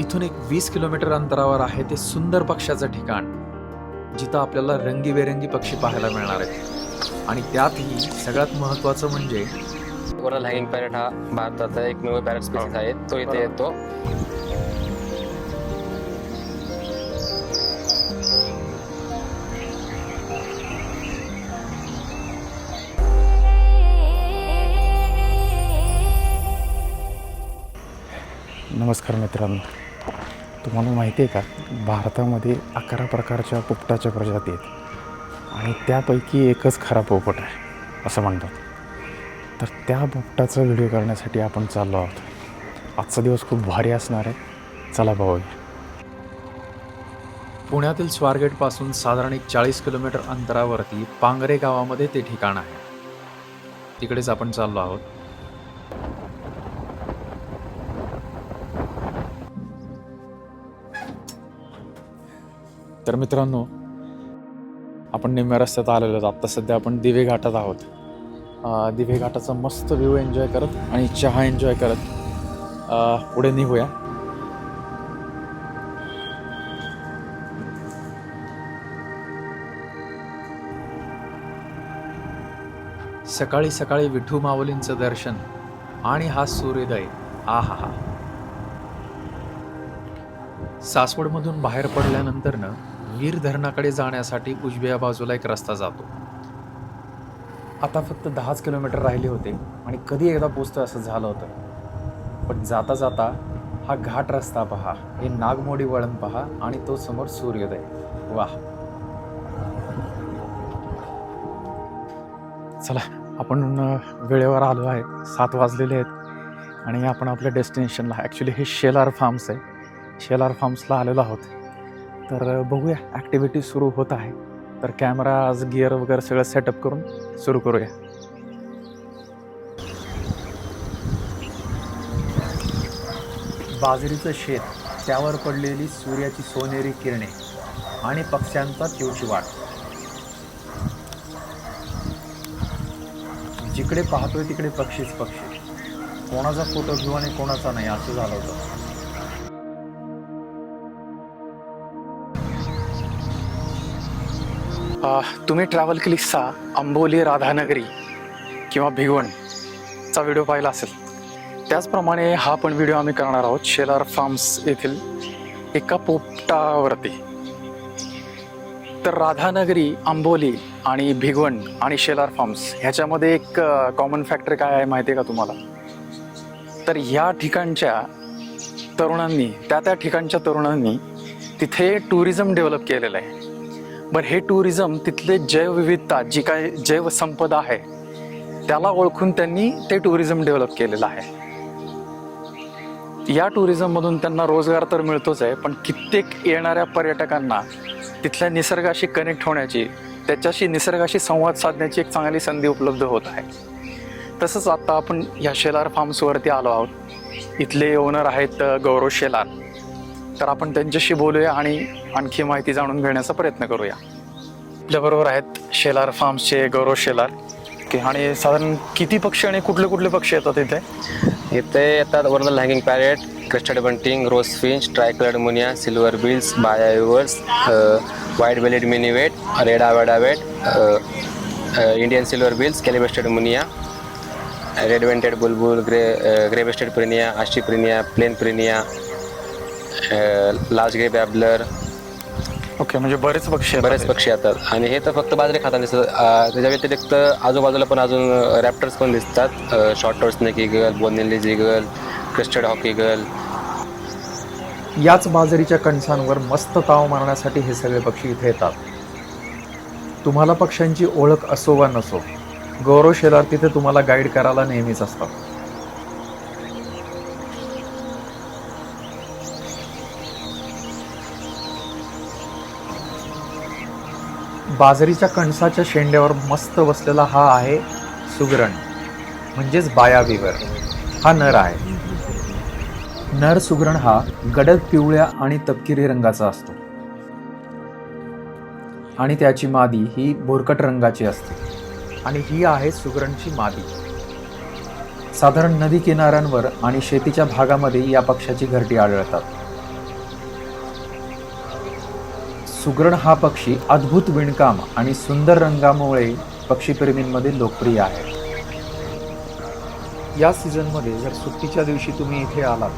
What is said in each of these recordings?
इथून एक वीस किलोमीटर अंतरावर आहे ते सुंदर पक्ष्याचं ठिकाण जिथं आपल्याला रंगीबेरंगी पक्षी पाहायला मिळणार आहेत. आणि त्यातही सगळ्यात महत्त्वाचं म्हणजे ओरल हँगिंग पॅरेट हा भारताचा एकमेव पॅरेट स्पीसीस आहे. तो इथे येतो. नमस्कार मित्रांनो. तुम्हाला माहिती आहे का? भारतामध्ये अकरा प्रकारच्या पोपटाच्या प्रजाती आहेत. आणि त्यापैकी एकच खरा पोपट आहे असं म्हणतात. तर त्या पोपटाचा व्हिडिओ करण्यासाठी आपण चाललो आहोत. आजचा दिवस खूप भारी असणार आहे. चला पाहूया पुण्यातील स्वारगेटपासून साधारण एक चाळीस किलोमीटर अंतरावरती पांगरे गावामध्ये ते ठिकाण आहे. तिकडेच आपण चाललो आहोत. तर मित्रांनो आपण निम्म्या रस्त्यात आलेलो आहोत. आत्ता सध्या आपण दिवे घाटात आहोत. दिवे घाटाचा मस्त व्ह्यू एन्जॉय करत आणि चहा एन्जॉय करत पुढे निघूया. सकाळी सकाळी विठू माऊलींचं दर्शन आणि हा सूर्योदय. आ हा हा सासवडमधून बाहेर पडल्यानंतरनं वीर धरणाकडे जाण्यासाठी उजव्या बाजूला एक रस्ता जातो. आता फक्त दहाच किलोमीटर राहिले होते आणि कधी एकदा पोचतं असं झालं होतं. पण जाता जाता हा घाट रस्ता पहा हे नागमोडी वळण पहा आणि तो समोर सूर्योदय. वाह! चला आपण वेळेवर आलो आहे. सात वाजलेले आहेत आणि आपण आपल्या डेस्टिनेशनला ॲक्च्युली हे शेलार फार्म्स आहे. शेलार फार्म्सला आलेलो आहोत. तर बघूया ॲक्टिव्हिटी सुरू होत आहे. तर कॅमेरा आज गिअर वगैरे सगळं सेटअप करून सुरू करूया. बाजरीचं शेत त्यावर पडलेली सूर्याची सोनेरी किरणे आणि पक्ष्यांचा चिवचिवाट. जिकडे पाहतोय तिकडे पक्षीच पक्षी. कोणाचा फोटो घेऊ आणि कोणाचा नाही असं झालं होतं. तुम्ही ट्रॅव्हल केलीसा आंबोली राधानगरी किंवा भिगवणचा व्हिडिओ पाहिला असेल. त्याचप्रमाणे हा पण व्हिडिओ आम्ही करणार आहोत शेलार फार्म्स येथील एका पोपटावरती. तर राधानगरी आंबोली आणि भिगवण आणि शेलार फार्म्स ह्याच्यामध्ये एक कॉमन फॅक्टर काय आहे माहिती आहे का तुम्हाला? तर ह्या ठिकाणच्या तरुणांनी त्या त्या ठिकाणच्या तरुणांनी तिथे टुरिझम डेव्हलप केलेलं आहे. बरं हे टुरिझम तिथले जैवविविधता जी काय जैवसंपदा आहे त्याला ओळखून त्यांनी ते टुरिझम डेव्हलप केलेलं आहे. या टुरिझममधून त्यांना रोजगार तर मिळतोच आहे पण कित्येक येणाऱ्या पर्यटकांना तिथल्या निसर्गाशी कनेक्ट होण्याची त्याच्याशी निसर्गाशी संवाद साधण्याची एक चांगली संधी उपलब्ध होत आहे. तसंच आत्ता आपण ह्या शेलार फार्म्सवरती आलो आहोत. इथले ओनर आहेत गौरव शेलार. तर आपण त्यांच्याशी बोलूया आणि आणखी माहिती जाणून घेण्याचा प्रयत्न करूया. आपल्याबरोबर आहेत शेलार फार्म्सचे गौरव शेलार. की आणि साधारण किती पक्षी आणि कुठले कुठले पक्षी येतात इथे? इथे येतात oral hanging parrot crested bunting rose finch tricoloured munia silver bills baya white bellied minivet रेडा वेडावेट Indian silver bills scaly breasted munia red vented bulbul grey grey breasted prinia ashy prinia plain prinia large grey babbler okay म्हणजे बरेच पक्षी बरेच. पक्षी येतात. आणि हे तर फक्त बाजरी खाताना दिसतात. त्याच्या व्यतिरिक्त आजूबाजूला पण अजून रॅप्टर्स पण दिसतात. Short toed snake eagle Bonelli eagle crested hawk eagle याच बाजरीच्या कणसांवर मस्त ताव मारण्यासाठी हे सगळे पक्षी इथे येतात. तुम्हाला पक्ष्यांची ओळख असो वा नसो गौरव शेलार तिथे तुम्हाला गाईड करायला नेहमीच असतात. बाजरीच्या कणसाच्या शेंड्यावर मस्त बसलेला हा आहे सुगरण म्हणजेच बायाबीवर. हा नर आहे. नर सुगरण हा गडद पिवळ्या आणि तपकिरी रंगाचा असतो. आणि त्याची मादी ही भोरकट रंगाची असते. आणि ही आहे सुगरणची मादी. साधारण नदी किनाऱ्यांवर आणि शेतीच्या भागामध्ये या पक्षाची घरटी आढळतात. सुगरण हा पक्षी अद्भुत विणकाम आणि सुंदर रंगामुळे पक्षीप्रेमींमध्ये लोकप्रिय आहे. या सीझनमध्ये जर सुट्टीच्या दिवशी तुम्ही इथे आलात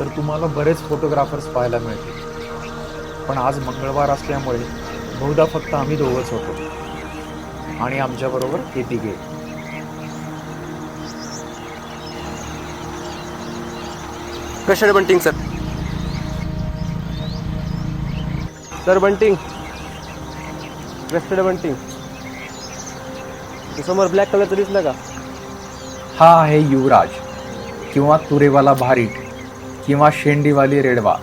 तर तुम्हाला बरेच फोटोग्राफर्स पाहायला मिळतील. पण आज मंगळवार असल्यामुळे बहुधा फक्त आम्ही दोघंच होतो. आणि आमच्याबरोबर हे तिघे crested bunting sir sir bunting. Crested bunting. समोर ब्लॅक कलरचं दिसलं का? हा आहे युवराज. किंवा तुरेवाला भारीट. किंवा शेंडीवाली रेडवा.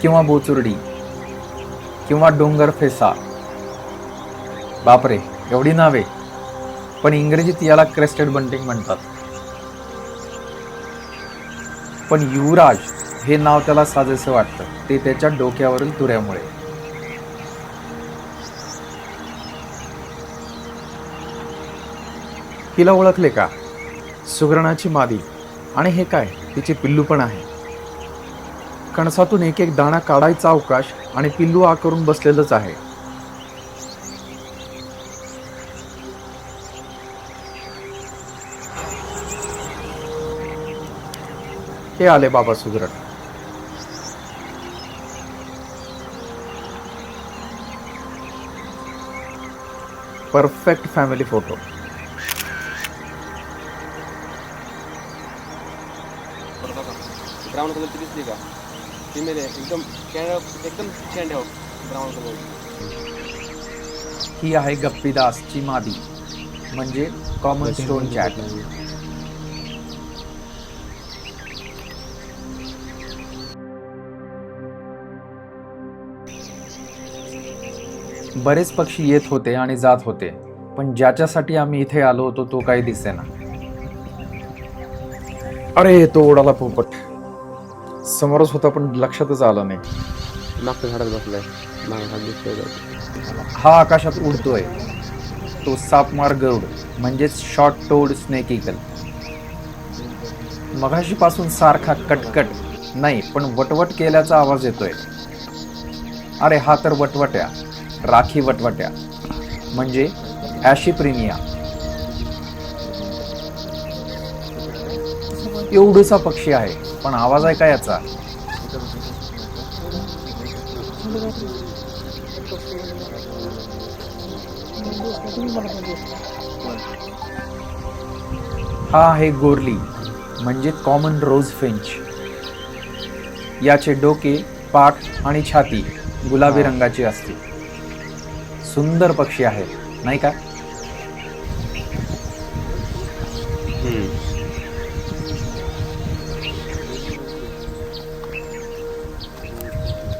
किंवा बोचुर्डी. किंवा डोंगर फेसा. बापरे एवढी नावे. पण इंग्रजीत याला क्रेस्टेड बंटिंग म्हणतात. पण युवराज हे नाव त्याला साजेसं वाटतं. ते त्याच्या डोक्यावरील तुऱ्यामुळे. तिला ओळखले का? सुगरणाची मादी. आणि हे काय? तिचे पिल्लू पण आहे. कणसातून एक एक दाणा काढायचा अवकाश आणि पिल्लू आकारून बसलेलंच आहे. हे आले बाबा सुगरण. परफेक्ट फॅमिली फोटो ब्राऊन कलरची दिसली का? फिमेल आहे एकदम कॅन्ड एकदम कॅन्ड आहे. ब्राऊन कलर ही आहे गप्पीदासची मादी म्हणजे कॉमन स्टोन चॅट बरेच पक्षी येत होते आणि जात होते पण ज्याच्यासाठी आम्ही इथे आलो होतो तो काही दिसेना. अरे तो उडाला पोपट. समोरच होता पण लक्षातच आलं नाही. मागच्या झाडात बसलाय. मागं हात दिसतोय हा आकाशात उडतोय. तो सापमार गरुड म्हणजेच शॉर्ट टोड स्नेक इगल मगाशी पासून सारखा कटकट नाही पण वटवट केल्याचा आवाज येतोय. अरे हा तर वटवट्या. राखी वटवट्या. म्हणजे ॲशिप्रिनिया. एवढूसा पक्षी आहे. पण आवाज आहे का याचा? हा आहे गोरली म्हणजे कॉमन रोज फिंच याचे डोके पाठ आणि छाती गुलाबी रंगाची असते सुंदर पक्षी आहे नाही का?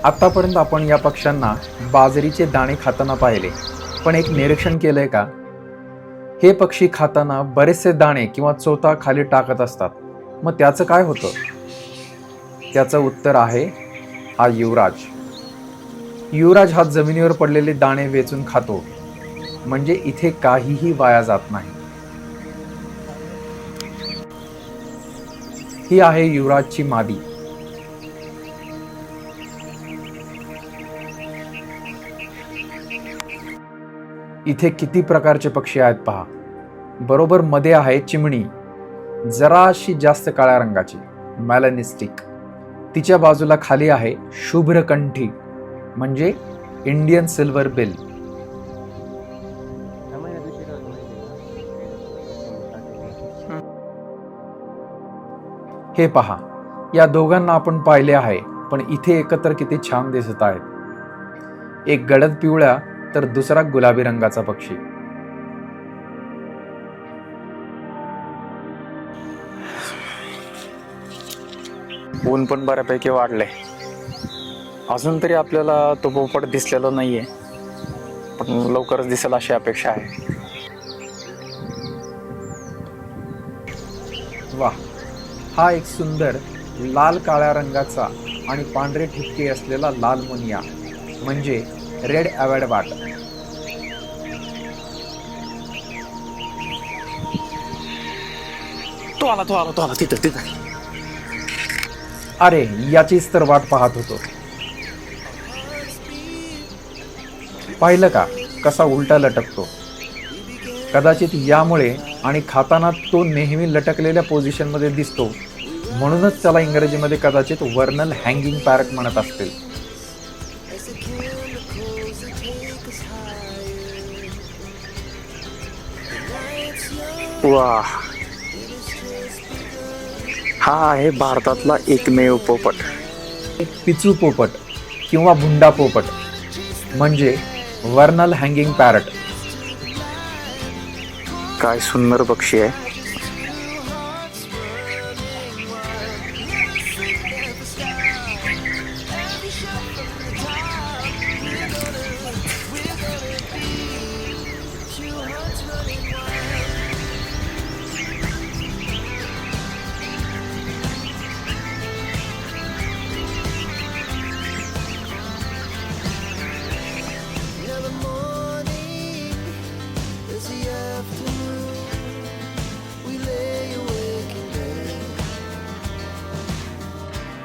आतापर्यंत आपण या पक्ष्यांना बाजरीचे दाणे खाताना पाहिले. पण एक निरीक्षण केलंय का? हे पक्षी खाताना बरेचसे दाणे किंवा चोथा खाली टाकत असतात. मग त्याचं काय होतं? त्याचं उत्तर आहे हा युवराज. युवराज हा जमिनीवर पडलेले दाणे वेचून खातो. म्हणजे इथे काहीही वाया जात नाही. ही आहे युवराजची मादी. इथे किती प्रकारचे पक्षी आहेत पहा. बरोबर मध्ये आहे चिमणी. जराशी जास्त काळ्या रंगाची. मॅलनिस्टिक तिच्या बाजूला खाली आहे शुभ्रकंठी. म्हणजे इंडियन सिल्वर बिल हे पहा. या दोघांना आपण पाहिले आहे पण इथे एकत्र किती छान दिसत आहेत. एक गडद पिवळ्या तर दुसरा गुलाबी रंगाचा पक्षी. ऊन पण बऱ्यापैकी वाढलंय. अजून तरी आपल्याला तो पोपट दिसलेला नाहीये. पण लवकरच दिसेल अशी अपेक्षा आहे. वा हा एक सुंदर लाल काळ्या रंगाचा आणि पांढरे ठिपके असलेला लाल मुनिया म्हणजे रेड अवॅड वाट तो आला तो आला तो आला. तिथं तिथं. अरे याचीच तर वाट पाहत होतो. पाहिलं का? कसा उलटा लटकतो. कदाचित यामुळे आणि खाताना तो नेहमी लटकलेल्या पोझिशनमध्ये दिसतो. म्हणूनच त्याला इंग्रजीमध्ये कदाचित वर्नल हँगिंग पॅरट म्हणत असतील. वा हा आहे भारतातला एकमेव पोपट. पिचू पोपट किंवा भुंडा पोपट म्हणजे वर्नल हँगिंग पॅरट. काय सुंदर पक्षी आहे.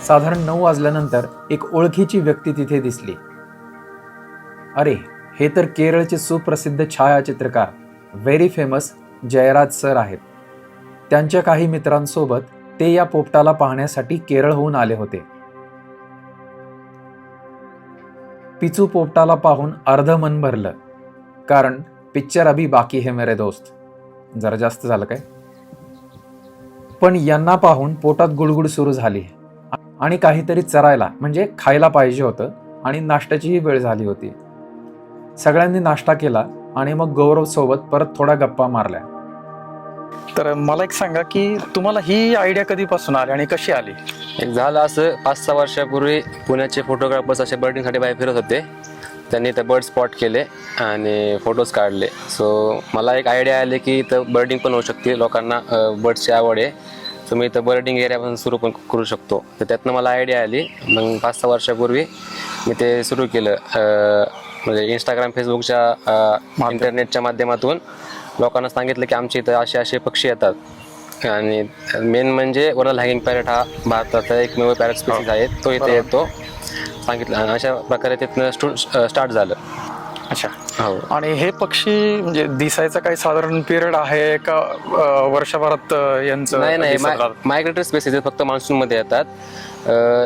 साधारण नऊ वाजल्यानंतर एक ओळखीची व्यक्ती तिथे दिसली. अरे हे तर केरळचे सुप्रसिद्ध छायाचित्रकार व्हेरी फेमस जयराज सर आहेत. त्यांच्या काही मित्रांसोबत ते या पोपटाला पाहण्यासाठी केरळहून आले होते. पिचू पोपटाला पाहून अर्ध मन भरलं. कारण पिक्चर अभी बाकी है मेरे दोस्त. जरा जास्त झालं काय? पण यांना पाहून पोटात गुडगुड सुरू झाली. आणि काहीतरी चरायला म्हणजे खायला पाहिजे होतं आणि नाश्त्याचीही वेळ झाली होती. सगळ्यांनी नाश्ता केला आणि मग गौरव सोबत परत थोडा गप्पा मारल्या. तर मला एक सांगा की तुम्हाला ही आयडिया कधीपासून आली आणि कशी आली? एक झालं असं पाच सहा वर्षापूर्वी पुण्याचे फोटोग्राफर्स असे बर्डिंगसाठी बाहेर फिरत होते. त्यांनी ते बर्ड स्पॉट केले आणि फोटोज काढले. सो मला एक आयडिया आली की इथं बर्डिंग पण होऊ शकते लोकांना बर्ड्सची आवड आहे. मी इथं बर्डिंग एरिया पण सुरू पण करू शकतो. तर त्यातनं मला आयडिया आली. मग पाच सहा वर्षापूर्वी मी ते सुरू केलं. म्हणजे इंस्टाग्राम फेसबुकच्या इंटरनेटच्या माध्यमातून लोकांना सांगितलं की आमच्या इथं असे असे पक्षी येतात. आणि मेन म्हणजे वरल हँगिंग पॅरेट हा भारताचा एकमेव पॅरेट स्पीसीज आहे. तो इथे येतो. सांगितलं आणि अशा प्रकारे तिथनं स्टार्ट झालं. अच्छा. हो. आणि हे पक्षी म्हणजे दिसायचा काही साधारण पिरियड आहे का अं, वर्षभरात अं, यांचं नाही नाही. दिसत राहतं? मायग्रेटरी स्पेसिस फक्त मान्सून मध्ये येतात. अं,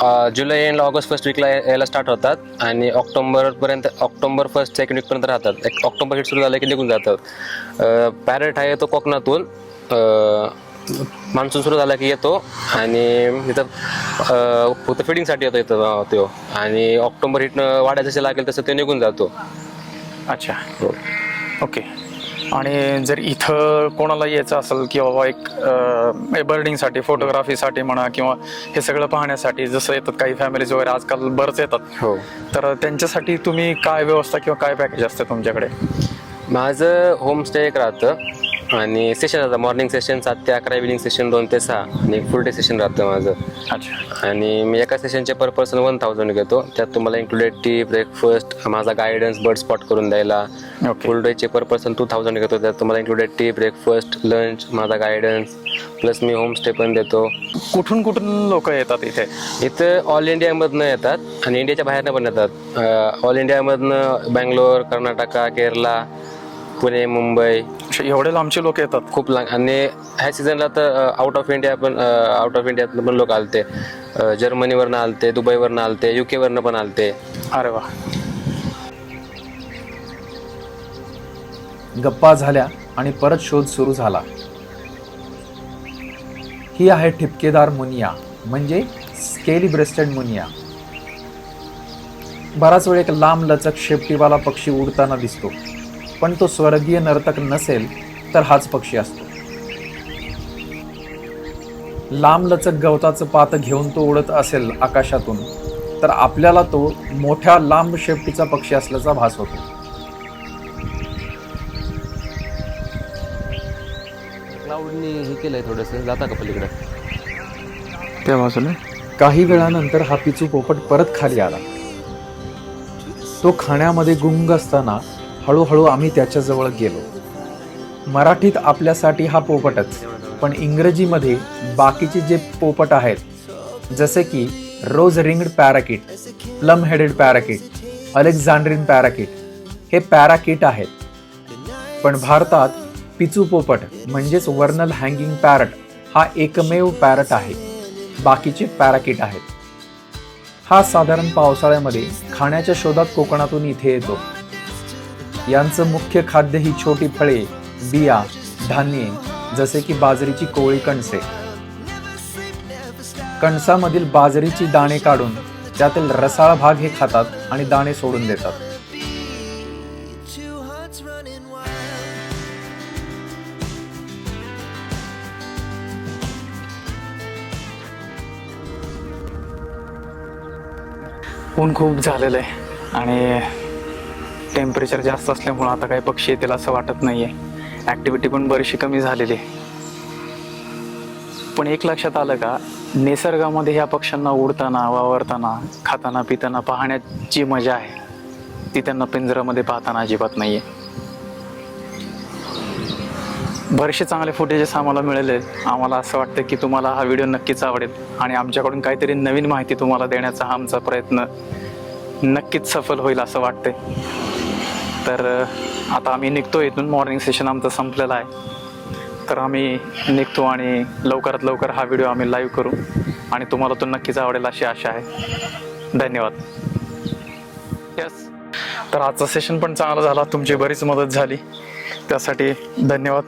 अं, जुलै एंडला ऑगस्ट फर्स्ट वीकला यायला स्टार्ट होतात. आणि ऑक्टोबर पर्यंत ऑक्टोबर फर्स्ट सेकंड वीक पर्यंत राहतात. एक ऑक्टोबर हिट सुरू झालं की निघून जातात पॅरेट हा येतो कोकणातून. मान्सून सुरू झाला की येतो आणि इथं फक्त फिडिंगसाठी येतो इथं तो. आणि ऑक्टोबर हिट वाढायचं जसं लागेल तसं ते निघून जातो. अच्छा. हो. ओके. आणि जर इथं कोणाला यायचं असेल की बाबा एक बर्डिंगसाठी फोटोग्राफीसाठी म्हणा किंवा हे सगळं पाहण्यासाठी जसं येतात काही फॅमिलीज वगैरे आजकाल बरंच येतात. हो. तर त्यांच्यासाठी तुम्ही काय व्यवस्था किंवा काय पॅकेज असते तुमच्याकडे? माझं होमस्टे एक राहतं. आणि सेशन राहतं मॉर्निंग सेशन सात ते अकरा इव्हिनिंग सेशन दोन ते सहा. आणि फुल डे सेशन राहतं माझं. अच्छा. आणि मी एका सेशनचे पर पर्सन वन थाउजंड घेतो. त्यात तुम्हाला इन्क्लुडेड टी ब्रेकफास्ट माझा गायडन्स बर्ड स्पॉट करून द्यायला. ओके फुल डेचे पर पर्सन टू थाउजंड घेतो. त्यात तुम्हाला इन्क्लुडेड टी ब्रेकफास्ट लंच माझा गायडन्स प्लस मी होमस्टे पण देतो. कुठून कुठून लोक येतात इथे? इथं ऑल इंडियामधनं येतात आणि इंडियाच्या बाहेरनं पण येतात. ऑल इंडियामधनं बँगलोर कर्नाटका केरला पुणे मुंबई एवढे लांबचे लोक येतात. खूप लांब. आणि ह्या सीझनला तर आउट ऑफ इंडिया पण आउट ऑफ इंडियातनं पण लोक आलते. जर्मनीवरनं आलते दुबईवरनं आलते युके वरनं पण आलते. अरे वा. गप्पा झाल्या आणि परत शोध सुरू झाला. ही आहे ठिपकेदार मुनिया म्हणजे स्केली ब्रेस्टेड मुनिया. बराच वेळ एक लांब लचक शेपटीवाला पक्षी उडताना दिसतो. पण तो स्वर्गीय नर्तक नसेल तर हाच पक्षी असतो. लांब लचक गवताचं पात घेऊन तो उडत असेल आकाशातून तर आपल्याला तो मोठ्या लांब शेपटीचा पक्षी असल्याचा भास होतो. क्लाउडनी हे केलंय थोडंसं. जाता का पलीकडे? त्या बाजूला काही वेळानंतर हा पिचू पोपट परत खाली आला. तो खाण्यामध्ये गुंग असताना हळूहळू आम्ही त्याच्याजवळ गेलो. मराठीत आपल्यासाठी हा पोपटच पण इंग्रजीमध्ये बाकीचे जे पोपट आहेत जसे की rose ringed parakeet plum headed parakeet Alexandrine parakeet हे पॅराकिट आहेत. पण भारतात पिचू पोपट म्हणजेच वर्नल हँगिंग पॅरट हा एकमेव पॅरट आहे. बाकीचे पॅराकिट आहेत. हा साधारण पावसाळ्यामध्ये खाण्याच्या शोधात कोकणातून इथे येतो. यांचं मुख्य खाद्य ही छोटी फळे बिया धान्ये जसे की बाजरीची कोवळी कणसे. कणसामधील बाजरीची दाणे काढून त्यातील रसाळ भाग हे खातात आणि दाणे सोडून देतात. ऊन खूप झालेलं आहे आणि टेम्परेचर जास्त असल्यामुळं आता काही पक्षी येतील असं वाटत नाही आहे ॲक्टिव्हिटी पण बरीचशी कमी झालेली आहे. पण एक लक्षात आलं का निसर्गामध्ये ह्या पक्ष्यांना उडताना वावरताना खाताना पिताना पाहण्यात जी मजा आहे. ती त्यांना पिंजऱ्यामध्ये पाहताना अजिबात नाही आहे बरेचसे चांगले फुटेजेस आम्हाला मिळाले. आम्हाला असं वाटतं की तुम्हाला हा व्हिडिओ नक्कीच आवडेल. आणि आमच्याकडून काहीतरी नवीन माहिती तुम्हाला देण्याचा हा आमचा प्रयत्न नक्कीच सफल होईल असं वाटतंय. तर आता आम्ही निघतो इथून. मॉर्निंग सेशन आमचं संपलेलं आहे. तर आम्ही निघतो आणि लवकरात लवकर हा व्हिडिओ आम्ही लाईव्ह करू. आणि तुम्हाला तो नक्कीच आवडेल अशी आशा आहे. धन्यवाद. यस तर आजचं सेशन पण चांगलं झाला. तुमची बरीच मदत झाली. त्यासाठी धन्यवाद.